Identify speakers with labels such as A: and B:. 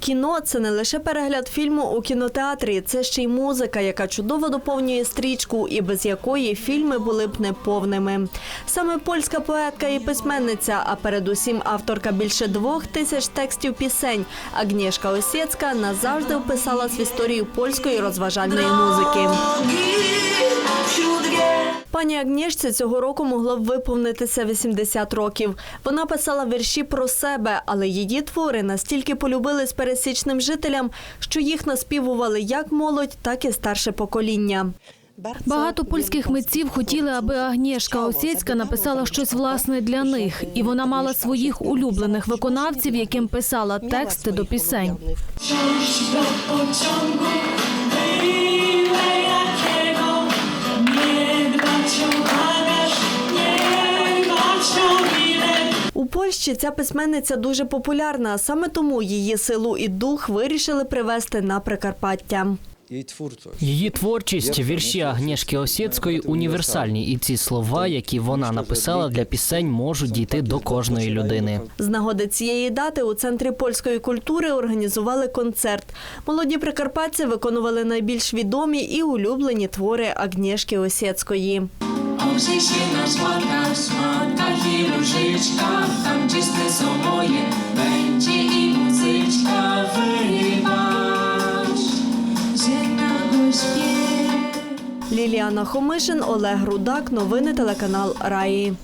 A: Кіно це не лише перегляд фільму у кінотеатрі, це ще й музика, яка чудово доповнює стрічку і без якої фільми були б неповними. Саме польська поетка і письменниця, а передусім авторка більше двох тисяч текстів пісень Агнєшка Осєцька назавжди вписалась в історію польської розважальної музики. Пані Агнєшці цього року могло б виповнитися 80 років. Вона писала вірші про себе, але її твори настільки полюбились пересічним жителям, що їх наспівували як молодь, так і старше покоління.
B: Багато польських митців хотіли, аби Агнєшка Осєцька написала щось власне для них, і вона мала своїх улюблених виконавців, яким писала тексти до пісень.
A: Польщі ця письменниця дуже популярна. Саме тому її силу і дух вирішили привезти на Прикарпаття.
C: Її творчість, вірші Агнєшки Осєцької універсальні, і ці слова, які вона написала для пісень, можуть дійти до кожної людини.
A: З нагоди цієї дати у центрі польської культури організували концерт. Молоді прикарпатці виконували найбільш відомі і улюблені твори Агнєшки Осєцької.
D: Ogrzej się na słodkach, słodkach i i muzyczka wyrywać. Żegnamy śpiew.
A: Ліліана Хомишин, Олег Рудак. Новини телеканал Раї.